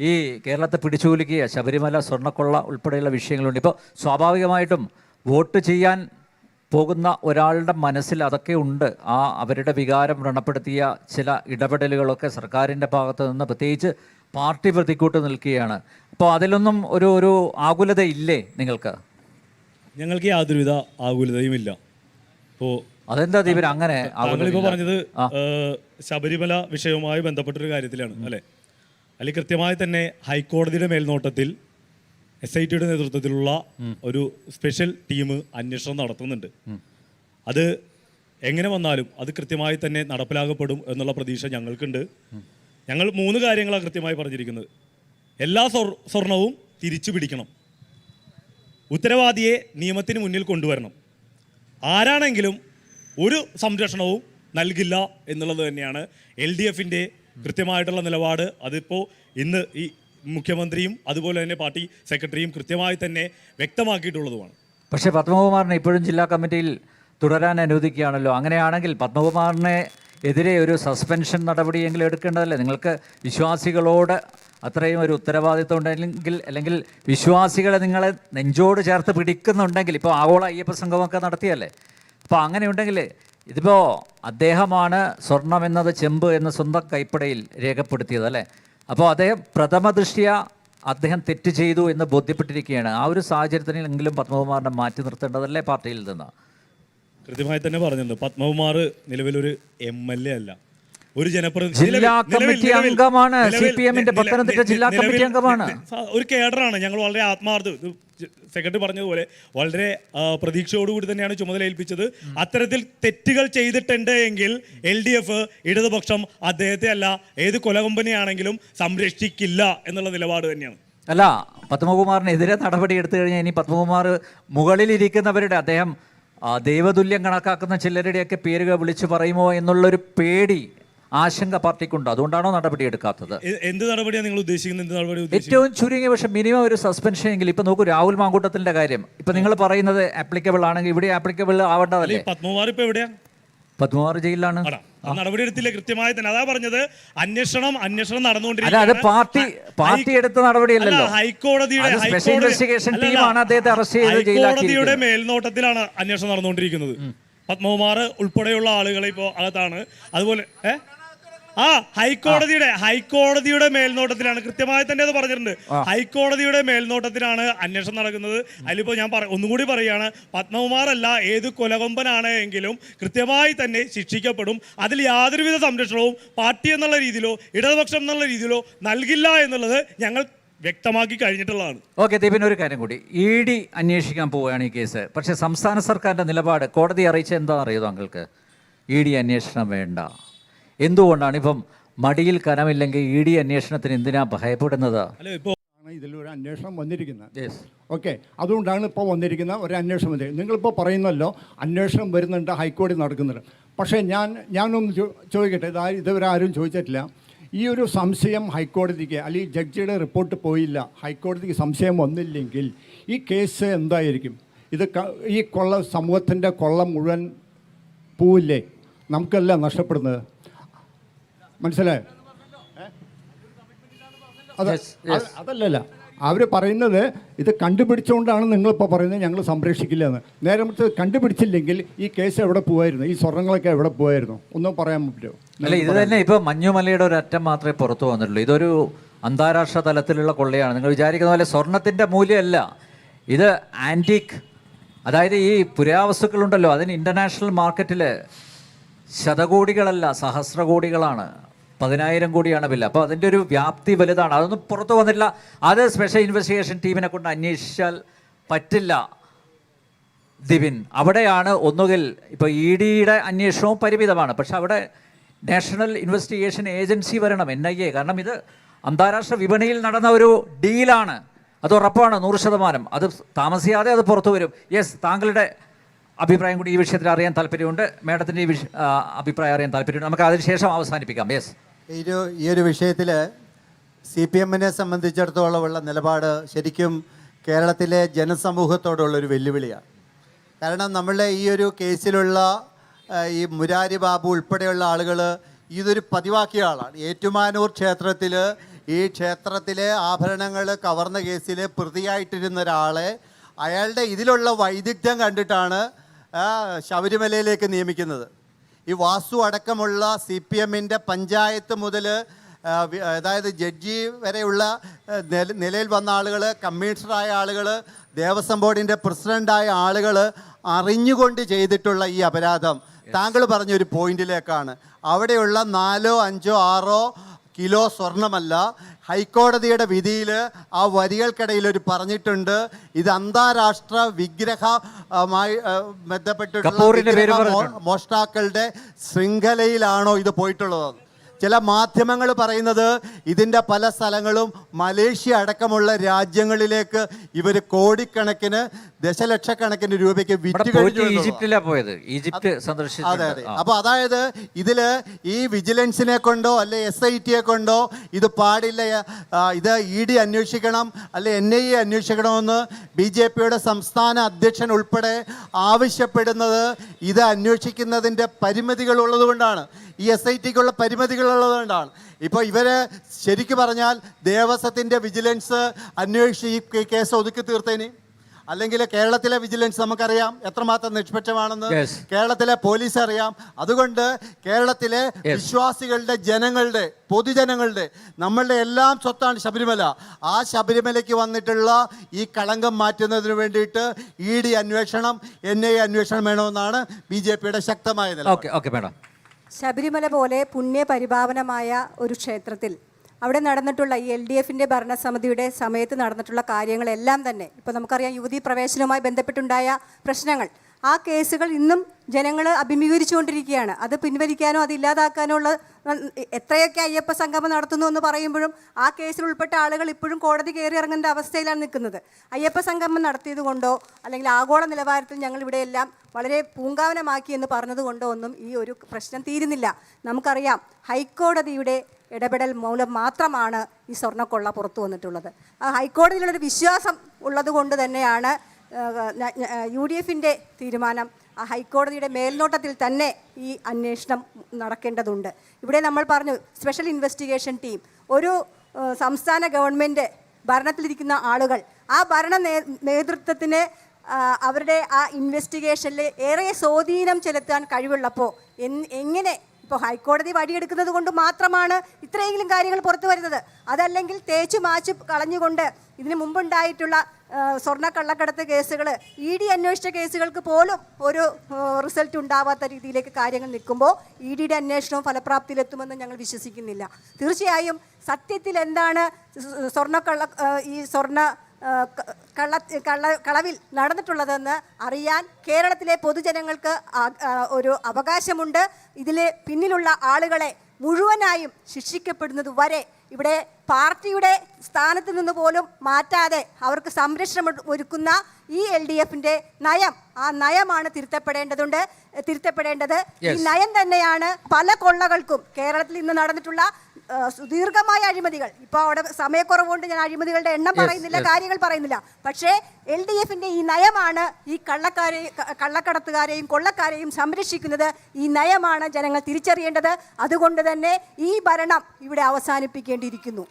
ഈ കേരളത്തെ പിടിച്ചുകുലുക്കിയ ശബരിമല സ്വർണക്കൊള്ള ഉൾപ്പെടെയുള്ള വിഷയങ്ങളുണ്ട്. ഇപ്പോൾ സ്വാഭാവികമായിട്ടും വോട്ട് ചെയ്യാൻ പോകുന്ന ഒരാളുടെ മനസ്സിൽ അതൊക്കെ ഉണ്ട്. ആ അവരുടെ വികാരം വ്രണപ്പെടുത്തിയ ചില ഇടപെടലുകളൊക്കെ സർക്കാരിന്റെ ഭാഗത്ത് നിന്ന് പ്രത്യേകിച്ച് പാർട്ടി പ്രതിക്കൂട്ട് നിൽക്കുകയാണ്. അപ്പോൾ അതിലൊന്നും ഒരു ഒരു ആകുലത ഇല്ലേ നിങ്ങൾക്ക്? ഞങ്ങൾക്ക് യാതൊരുവിധ ആകുലതയും ഇല്ല ഇപ്പോൾ അതെന്താ ദീപൻ? അങ്ങനെ താങ്കളിപ്പോൾ പറഞ്ഞത് ശബരിമല വിഷയവുമായി ബന്ധപ്പെട്ടൊരു കാര്യത്തിലാണ് അല്ലേ? അതിൽ കൃത്യമായി തന്നെ ഹൈക്കോടതിയുടെ മേൽനോട്ടത്തിൽ എസ് ഐ ടിയുടെ നേതൃത്വത്തിലുള്ള ഒരു സ്പെഷ്യൽ ടീം അന്വേഷണം നടത്തുന്നുണ്ട്. അത് എങ്ങനെ വന്നാലും അത് കൃത്യമായി തന്നെ നടപ്പിലാക്കപ്പെടും എന്നുള്ള പ്രതീക്ഷ ഞങ്ങൾക്കുണ്ട്. ഞങ്ങൾ മൂന്ന് കാര്യങ്ങളാണ് കൃത്യമായി പറഞ്ഞിരിക്കുന്നത്. എല്ലാ സ്വർ- സ്വർണവും തിരിച്ചു പിടിക്കണം. ഉത്തരവാദിയെ നിയമത്തിന് മുന്നിൽ കൊണ്ടുവരണം. ആരാണെങ്കിലും ഒരു സംരക്ഷണവും നൽകില്ല എന്നുള്ളത് തന്നെയാണ് എൽ ഡി എഫിന്റെ കൃത്യമായിട്ടുള്ള നിലപാട്. അതിപ്പോൾ ഇന്ന് ഈ മുഖ്യമന്ത്രിയും അതുപോലെ തന്നെ പാർട്ടി സെക്രട്ടറിയും കൃത്യമായി തന്നെ വ്യക്തമാക്കിയിട്ടുള്ളതുമാണ്. പക്ഷേ പത്മകുമാറിനെ ഇപ്പോഴും ജില്ലാ കമ്മിറ്റിയിൽ തുടരാൻ അനുവദിക്കുകയാണല്ലോ. അങ്ങനെയാണെങ്കിൽ പത്മകുമാറിനെ എതിരെ ഒരു സസ്പെൻഷൻ നടപടിയെങ്കിലും എടുക്കേണ്ടതല്ലേ? നിങ്ങൾക്ക് വിശ്വാസികളോട് അത്രയും ഒരു ഉത്തരവാദിത്വം ഉണ്ടെങ്കിൽ അല്ലെങ്കിൽ വിശ്വാസികളെ നിങ്ങളെ നെഞ്ചോട് ചേർത്ത് പിടിക്കുന്നുണ്ടെങ്കിൽ ഇപ്പോൾ ആഗോള അയ്യപ്പ സംഘമൊക്കെ നടത്തിയല്ലേ? അപ്പോൾ അങ്ങനെയുണ്ടെങ്കിൽ ഇതിപ്പോൾ അദ്ദേഹമാണ് സ്വർണം എന്നത് ചെമ്പ് എന്ന സ്വന്തം കൈപ്പടയിൽ രേഖപ്പെടുത്തിയത് അല്ലേ? അപ്പോൾ അദ്ദേഹം പ്രഥമ ദൃഷ്ടിയ അദ്ദേഹം തെറ്റ് ചെയ്തു എന്ന് ബോധ്യപ്പെട്ടിരിക്കുകയാണ്. ആ ഒരു സാഹചര്യത്തിനെങ്കിലും പത്മകുമാറിനെ മാറ്റി നിർത്തേണ്ടതല്ലേ പാർട്ടിയിൽ നിന്ന്? കൃത്യമായി തന്നെ പറഞ്ഞിട്ടുണ്ട്. പത്മകുമാർ നിലവിലൊരു എം എൽ എ അല്ല. ഒരു ജനപ്രതിനിധി ജില്ലാ കമ്മിറ്റി അംഗമാണ്. പത്തനംതിട്ട ജില്ലാ കമ്മിറ്റി അംഗമാണ്. ഒരു കേഡറാണ് ഞങ്ങൾ വളരെ ആത്മാർത്ഥ സെക്രട്ടറി പറഞ്ഞതുപോലെ വളരെ പ്രതീക്ഷയോടുകൂടി തന്നെയാണ് ചുമതല ഏൽപ്പിച്ചത് അത്തരത്തിൽ തെറ്റുകൾ ചെയ്തിട്ടുണ്ട് എങ്കിൽ എൽ ഡി എഫ് ഇടതുപക്ഷം അദ്ദേഹത്തെ അല്ല ഏത് കൊലകമ്പനിയാണെങ്കിലും സംരക്ഷിക്കില്ല എന്നുള്ള നിലപാട് തന്നെയാണ് അല്ല പത്മകുമാറിനെതിരെ നടപടി എടുത്തു കഴിഞ്ഞാൽ ഇനി പത്മകുമാർ മുകളിൽ ഇരിക്കുന്നവരുടെ അദ്ദേഹം ദൈവതുല്യം കണക്കാക്കുന്ന ചിലരുടെയൊക്കെ പേരുകൾ വിളിച്ചു പറയുമോ എന്നുള്ളൊരു പേടി ആശങ്ക പാർട്ടിക്കുണ്ട്. അതുകൊണ്ടാണോ നടപടി എടുക്കാത്തത്? എ- എന്ത് നടപടിയാണ് നിങ്ങൾ ഉദ്ദേശിക്കുന്നത്? എന്ത് നടപടി ഉദ്ദേശിക്കുന്നത്? ഏറ്റവും ചുരുങ്ങിയ പക്ഷേ മിനിമം ഒരു സസ്പെൻഷൻ എങ്കിലും ഇപ്പൊ നോക്കൂ രാഹുൽ മാങ്കൂട്ടത്തിന്റെ കാര്യം. ഇപ്പൊ നിങ്ങൾ പറയുന്നത് ആപ്ലിക്കബിൾ ആണെങ്കിൽ ഇവിടെ ആപ്ലിക്കബിൾ ആവേണ്ടതല്ലേ? പത്മകുമാർ ഇപ്പൊ എവിടെയാ? പത്മകുമാർ ജയിലിലാണ്. ആടാ അത് നടപടി എടുത്തില്ല? കൃത്യമായി തന്നെ. അതാ പറഞ്ഞത് അന്വേഷണം അന്വേഷണം അല്ല അത് നടന്നുകൊണ്ടിരിക്കുകയാണ് പാർട്ടി പാർട്ടി എടുത്ത നടപടിയല്ലല്ലോ. ഹൈക്കോടതിയുടെ അത് special ഹൈക്കോടതി- investigation അല്ല, team അല്ല. ആണ് അദ്ദേഹത്തെ arrest ചെയ്ത് ഹൈക്കോടതിയുടെ ജയിലാക്കിയിരിക്കുന്നത്. മേൽനോട്ടത്തിലാണ് അന്വേഷണം നടന്നുകൊണ്ടിരിക്കുന്നത്. പത്മകുമാർ ഉൾപ്പെടെയുള്ള ആളുകളെ ഇപ്പോ അകത്താണ്. അതുപോലെ ഏ? ആ ഹൈക്കോടതിയുടെ ഹൈക്കോടതിയുടെ മേൽനോട്ടത്തിലാണ്. കൃത്യമായി തന്നെ അത് പറഞ്ഞിട്ടുണ്ട്. ഹൈക്കോടതിയുടെ മേൽനോട്ടത്തിലാണ് അന്വേഷണം നടക്കുന്നത്. അതിലിപ്പോൾ ഞാൻ പറ ഒന്നും കൂടി പറയുകയാണ്. പത്മകുമാർ അല്ല ഏത് കൊലകൊമ്പനാണ് എങ്കിലും കൃത്യമായി തന്നെ ശിക്ഷിക്കപ്പെടും. അതിൽ യാതൊരുവിധ സംരക്ഷണവും പാർട്ടി എന്നുള്ള രീതിയിലോ ഇടതുപക്ഷം എന്നുള്ള രീതിയിലോ നൽകില്ല എന്നുള്ളത് ഞങ്ങൾ വ്യക്തമാക്കി കഴിഞ്ഞിട്ടുള്ളതാണ്. ഓക്കെ ദീപിൻ ഒരു കാര്യം കൂടി. ഇ ഡി അന്വേഷിക്കാൻ പോവുകയാണ് ഈ കേസ്. പക്ഷേ സംസ്ഥാന സർക്കാരിന്റെ നിലപാട് കോടതി അറിയിച്ച എന്താ അറിയോ താങ്കൾക്ക്? ഇ ഡി അന്വേഷണം വേണ്ട. എന്തുകൊണ്ടാണ് ഇപ്പം മടിയിൽ കനമില്ലെങ്കിൽ ഇ ഡി അന്വേഷണത്തിന് എന്തിനാ ഭയപ്പെടുന്നത്? ഇതിലൊരു അന്വേഷണം വന്നിരിക്കുന്നത്. യെസ് ഓക്കെ അതുകൊണ്ടാണ് ഇപ്പോൾ വന്നിരിക്കുന്ന ഒരു അന്വേഷണം വന്നിരിക്കുന്നത്. നിങ്ങളിപ്പോൾ പറയുന്നല്ലോ അന്വേഷണം വരുന്നുണ്ട് ഹൈക്കോടതി നടക്കുന്നുണ്ട്. പക്ഷേ ഞാൻ ഞാനൊന്ന് ചോ- ചോദിക്കട്ടെ ഇത് ഇതുവരെ ആരും ചോദിച്ചിട്ടില്ല. ഈ ഒരു സംശയം ഹൈക്കോടതിക്ക് അല്ലെങ്കിൽ ജഡ്ജിയുടെ റിപ്പോർട്ട് പോയില്ല ഹൈക്കോടതിക്ക് സംശയം വന്നില്ലെങ്കിൽ ഈ കേസ് എന്തായിരിക്കും? ഇത് ഈ കൊള്ള സമൂഹത്തിന്റെ കൊള്ള മുഴുവൻ പോവില്ലേ? നമുക്കല്ല നഷ്ടപ്പെടുന്നത്? മനസ്സിലായോ? അതല്ലല്ല. അവർ പറയുന്നത് ഇത് കണ്ടുപിടിച്ചുകൊണ്ടാണ് നിങ്ങളിപ്പോൾ പറയുന്നത് ഞങ്ങൾ സംരക്ഷിക്കില്ല എന്ന് നേരെ മറിച്ച് കണ്ടുപിടിച്ചില്ലെങ്കിൽ ഈ കേസ് എവിടെ പോവായിരുന്നു? ഈ സ്വർണങ്ങളൊക്കെ എവിടെ പോവായിരുന്നു? ഒന്നും പറയാൻ പറ്റുമോ അല്ല ഇത് തന്നെ ഇപ്പോൾ മഞ്ഞുമലയുടെ ഒരു അറ്റം മാത്രമേ പുറത്തു വന്നിട്ടുള്ളൂ. ഇതൊരു അന്താരാഷ്ട്ര തലത്തിലുള്ള കൊള്ളയാണ്. നിങ്ങൾ വിചാരിക്കുന്ന പോലെ സ്വർണത്തിന്റെ മൂല്യമല്ല. ഇത് ആന്റിക് അതായത് ഈ പുരാവസ്തുക്കളുണ്ടല്ലോ അതിന് ഇന്റർനാഷണൽ മാർക്കറ്റിൽ ശതകോടികളല്ല സഹസ്രകോടികളാണ്. പതിനായിരം കോടിയാണ് വില അപ്പോൾ അതിന്റെ ഒരു വ്യാപ്തി വലുതാണ്. അതൊന്നും പുറത്തു വന്നിട്ടില്ല. അത് സ്പെഷ്യൽ ഇൻവെസ്റ്റിഗേഷൻ ടീമിനെ കൊണ്ട് അന്വേഷിച്ചാൽ പറ്റില്ല ദിവിൻ. അവിടെയാണ് ഒന്നുകിൽ ഇപ്പോൾ ഇ ഡിയുടെ അന്വേഷണവും പരിമിതമാണ്. പക്ഷെ അവിടെ നാഷണൽ ഇൻവെസ്റ്റിഗേഷൻ ഏജൻസി വരണം എൻ ഐ എ കാരണം ഇത് അന്താരാഷ്ട്ര വിപണിയിൽ നടന്ന ഒരു ഡീലാണ്. അത് ഉറപ്പാണ് നൂറ് ശതമാനം. അത് താമസിയാതെ അത് പുറത്തു വരും. യെസ് താങ്കളുടെ അഭിപ്രായം കൂടി ഈ വിഷയത്തിൽ അറിയാൻ താല്പര്യമുണ്ട്. മേഡത്തിന്റെ ഈ വിഷ അഭിപ്രായം അറിയാൻ താല്പര്യമുണ്ട്. നമുക്ക് അതിനുശേഷം അവസാനിപ്പിക്കാം. യെസ് ഈ ഒരു ഈ ഒരു വിഷയത്തിൽ സി പി എമ്മിനെ സംബന്ധിച്ചിടത്തോളമുള്ള നിലപാട് ശരിക്കും കേരളത്തിലെ ജനസമൂഹത്തോടുള്ളൊരു വെല്ലുവിളിയാണ്. കാരണം നമ്മളുടെ ഈ ഒരു കേസിലുള്ള ഈ മുരാരി ബാബു ഉൾപ്പെടെയുള്ള ആളുകൾ ഇതൊരു പതിവാക്കിയ ആളാണ്. ഏറ്റുമാനൂർ ക്ഷേത്രത്തിൽ ഈ ക്ഷേത്രത്തിലെ ആഭരണങ്ങൾ കവർന്ന കേസിൽ പ്രതിയായിട്ടിരുന്ന ഒരാളെ അയാളുടെ ഇതിലുള്ള വൈദഗ്ധ്യം കണ്ടിട്ടാണ് ശബരിമലയിലേക്ക് നിയമിക്കുന്നത്. ഈ വാസു അടക്കമുള്ള സി പി എമ്മിന്റെ പഞ്ചായത്ത് മുതൽ അതായത് ജഡ്ജി വരെയുള്ള നിലയിൽ വന്ന ആളുകൾ കമ്മീഷണറായ ആളുകൾ ദേവസ്വം ബോർഡിന്റെ പ്രസിഡന്റായ ആളുകൾ അറിഞ്ഞുകൊണ്ട് ചെയ്തിട്ടുള്ള ഈ അപരാധം. താങ്കൾ പറഞ്ഞൊരു പോയിന്റിലേക്കാണ്. അവിടെയുള്ള നാലോ അഞ്ചോ ആറോ കിലോ സ്വർണമല്ല. ഹൈക്കോടതിയുടെ വിധിയിൽ ആ വരികൾക്കിടയിൽ ഒരു പറഞ്ഞിട്ടുണ്ട്. ഇത് അന്താരാഷ്ട്ര വിഗ്രഹമായി ബന്ധപ്പെട്ടിട്ടുള്ള മോഷ്ടാക്കളുടെ ശൃംഖലയിലാണോ ഇത് പോയിട്ടുള്ളത്? ചില മാധ്യമങ്ങൾ പറയുന്നത് ഇതിന്റെ പല സ്ഥലങ്ങളും മലേഷ്യ അടക്കമുള്ള രാജ്യങ്ങളിലേക്ക് ഇവർ കോടിക്കണക്കിന് ദശലക്ഷക്കണക്കിന് രൂപയ്ക്ക് വിറ്റ് കഴിഞ്ഞു. ഈജിപ്തിലാ പോയത് ഈജിപ്ത് അതെ സന്ദർശിച്ചിട്ടുണ്ട് അതെ ആ. അപ്പൊ അതായത് ഇതിൽ ഈ വിജിലൻസിനെ കൊണ്ടോ അല്ലെ എസ് ഐ ടിയെ കൊണ്ടോ ഇത് പാടില്ല ഇത് ഇ ഡി അന്വേഷിക്കണം അല്ലെ എൻ ഐ എ അന്വേഷിക്കണമെന്ന് ബി ജെ പിയുടെ സംസ്ഥാന അധ്യക്ഷൻ ഉൾപ്പെടെ ആവശ്യപ്പെടുന്നത് ഇത് അന്വേഷിക്കുന്നതിന്റെ പരിമിതികൾ ഉള്ളതുകൊണ്ടാണ് ഈ എസ് ഐ ടിക്കുള്ള പരിമിതികൾ ഉള്ളതുകൊണ്ടാണ് ഇപ്പോൾ ഇവർ ശരിക്കു പറഞ്ഞാൽ ദേവസ്വത്തിന്റെ വിജിലൻസ് അന്വേഷിച്ച് ഈ കേസ് ഒതുക്കി തീർത്തേന്? അല്ലെങ്കിൽ കേരളത്തിലെ വിജിലൻസ് നമുക്കറിയാം എത്രമാത്രം നിഷ്പക്ഷമാണെന്ന്. കേരളത്തിലെ പോലീസ് അറിയാം അതുകൊണ്ട് കേരളത്തിലെ വിശ്വാസികളുടെ ജനങ്ങളുടെ പൊതുജനങ്ങളുടെ നമ്മളുടെ എല്ലാം സ്വത്താണ് ശബരിമല. ആ ശബരിമലയ്ക്ക് വന്നിട്ടുള്ള ഈ കളങ്കം മാറ്റുന്നതിന് വേണ്ടിയിട്ട് ഇ ഡി അന്വേഷണം എൻ ഐ അന്വേഷണം വേണമെന്നാണ് ബി ജെ പിയുടെ ശക്തമായ നില ഓക്കെ ഓക്കെ മേഡം ശബരിമല പോലെ പുണ്യപരിപാവനമായ ഒരു ക്ഷേത്രത്തിൽ അവിടെ നടന്നിട്ടുള്ള ഈ എൽ ഡി എഫിന്റെ ഭരണസമിതിയുടെ സമയത്ത് നടന്നിട്ടുള്ള കാര്യങ്ങളെല്ലാം തന്നെ ഇപ്പോൾ നമുക്കറിയാം യുവതി പ്രവേശനവുമായി ബന്ധപ്പെട്ടുണ്ടായ പ്രശ്നങ്ങൾ ആ കേസുകൾ ഇന്നും ജനങ്ങൾ അഭിമുഖീകരിച്ചുകൊണ്ടിരിക്കുകയാണ്. അത് പിൻവലിക്കാനോ അത് ഇല്ലാതാക്കാനോ ഉള്ള എത്രയൊക്കെ അയ്യപ്പ സംഗമം നടത്തുന്നു എന്ന് പറയുമ്പോഴും ആ കേസിൽ ഉൾപ്പെട്ട ആളുകൾ ഇപ്പോഴും കോടതി കയറി ഇറങ്ങേണ്ട അവസ്ഥയിലാണ് നിൽക്കുന്നത്. അയ്യപ്പ സംഗമം നടത്തിയത് കൊണ്ടോ അല്ലെങ്കിൽ ആഗോള നിലവാരത്തിൽ ഞങ്ങൾ ഇവിടെയെല്ലാം വളരെ പൂങ്കാവനമാക്കി എന്ന് പറഞ്ഞതുകൊണ്ടോ ഒന്നും ഈ ഒരു പ്രശ്നം തീരുന്നില്ല. നമുക്കറിയാം ഹൈക്കോടതിയുടെ ഇടപെടൽ മൂലം മാത്രമാണ് ഈ സ്വർണക്കൊള്ള പുറത്തു വന്നിട്ടുള്ളത്. ആ ഹൈക്കോടതിയിലുള്ളൊരു വിശ്വാസം ഉള്ളത് കൊണ്ട് തന്നെയാണ് യു ഡി എഫിന്റെ തീരുമാനം ആ ഹൈക്കോടതിയുടെ മേൽനോട്ടത്തിൽ തന്നെ ഈ അന്വേഷണം നടക്കേണ്ടതുണ്ട്. ഇവിടെ നമ്മൾ പറഞ്ഞു സ്പെഷ്യൽ ഇൻവെസ്റ്റിഗേഷൻ ടീം ഒരു സംസ്ഥാന ഗവൺമെന്റ് ഭരണത്തിലിരിക്കുന്ന ആളുകൾ ആ ഭരണ നേതൃത്വത്തിന് അവരുടെ ആ ഇൻവെസ്റ്റിഗേഷനിൽ ഏറെ സ്വാധീനം ചെലുത്താൻ കഴിവുള്ളപ്പോൾ എങ്ങനെ ഇപ്പോൾ ഹൈക്കോടതി വഴിയെടുക്കുന്നത് കൊണ്ട് മാത്രമാണ് ഇത്രയെങ്കിലും കാര്യങ്ങൾ പുറത്തു വരുന്നത്. അതല്ലെങ്കിൽ തേച്ചു മാച്ചു കളഞ്ഞുകൊണ്ട് ഇതിനു മുമ്പുണ്ടായിട്ടുള്ള സ്വർണ കള്ളക്കടത്ത് കേസുകൾ ഇ ഡി അന്വേഷിച്ച കേസുകൾക്ക് പോലും ഒരു റിസൾട്ട് ഉണ്ടാവാത്ത രീതിയിലേക്ക് കാര്യങ്ങൾ നിൽക്കുമ്പോൾ ഇ ഡിയുടെ അന്വേഷണവും ഫലപ്രാപ്തിയിലെത്തുമെന്ന് ഞങ്ങൾ വിശ്വസിക്കുന്നില്ല. തീർച്ചയായും സത്യത്തിൽ എന്താണ് സ്വർണ കള്ള ഈ സ്വർണ കള്ള കള്ള കളവിൽ നടന്നിട്ടുള്ളതെന്ന് അറിയാൻ കേരളത്തിലെ പൊതുജനങ്ങൾക്ക് ഒരു അവകാശമുണ്ട്. ഇതിലെ പിന്നിലുള്ള ആളുകളെ മുഴുവനായും ശിക്ഷിക്കപ്പെടുന്നത് വരെ ഇവിടെ പാർട്ടിയുടെ സ്ഥാനത്ത് നിന്ന് പോലും മാറ്റാതെ അവർക്ക് സംരക്ഷണം ഒരുക്കുന്ന ഈ എൽ ഡി എഫിന്റെ നയം. ആ നയമാണ് തിരുത്തപ്പെടേണ്ടതുണ്ട് തിരുത്തപ്പെടേണ്ടത്. ഈ നയം തന്നെയാണ് പല കൊള്ളകൾക്കും കേരളത്തിൽ ഇന്ന് നടന്നിട്ടുള്ള സുദീർഘമായ അഴിമതികൾ. ഇപ്പോൾ അവിടെ സമയക്കുറവുകൊണ്ട് ഞാൻ അഴിമതികളുടെ എണ്ണം പറയുന്നില്ല കാര്യങ്ങൾ പറയുന്നില്ല. പക്ഷേ എൽ ഡി എഫിന്റെ ഈ നയമാണ് ഈ കള്ളക്കാരെ കള്ളക്കടത്തുകാരെയും കൊള്ളക്കാരെയും സംരക്ഷിക്കുന്നത്. ഈ നയമാണ് ജനങ്ങൾ തിരിച്ചറിയേണ്ടത്. അതുകൊണ്ട് തന്നെ ഈ ഭരണം ഇവിടെ അവസാനിപ്പിക്കേണ്ടിയിരിക്കുന്നു